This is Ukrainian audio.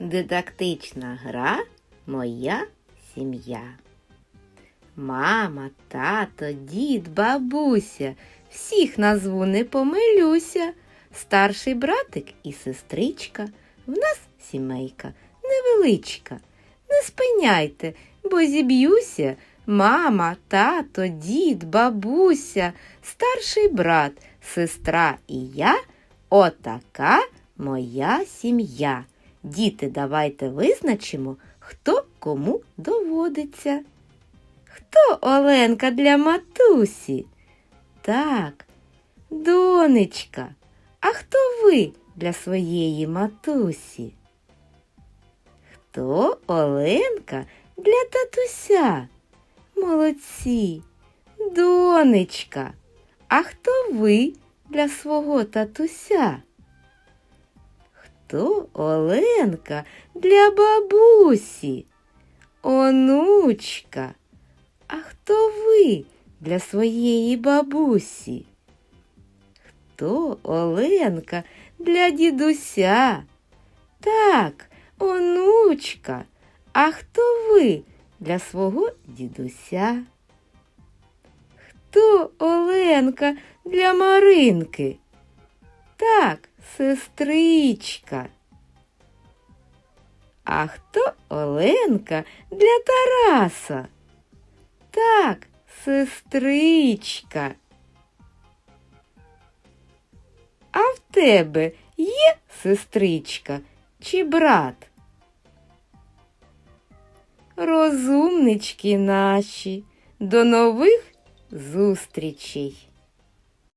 Дидактична гра Моя сім'я. Мама, тато, дід, бабуся. Всіх назву не помилюся. Старший братик і сестричка. В нас сімейка невеличка. Не спиняйте, бо зіб'юся. Мама, тато, дід, бабуся, старший брат, сестра і я. Отака моя сім'я. Діти, давайте визначимо, хто кому доводиться. Хто Оленка для матусі? Так, донечка. А хто ви для своєї матусі? Хто Оленка для татуся? Молодці, донечка. А хто ви для свого татуся? Хто Оленка для бабусі? Онучка. А хто ви для своєї бабусі? Хто Оленка для дідуся? Так, онучка. А хто ви для свого дідуся? Хто Оленка для Маринки? Так, сестричка. А хто Оленка для Тараса? Так, сестричка. А в тебе є сестричка чи брат? Розумнички наші, до нових зустрічей!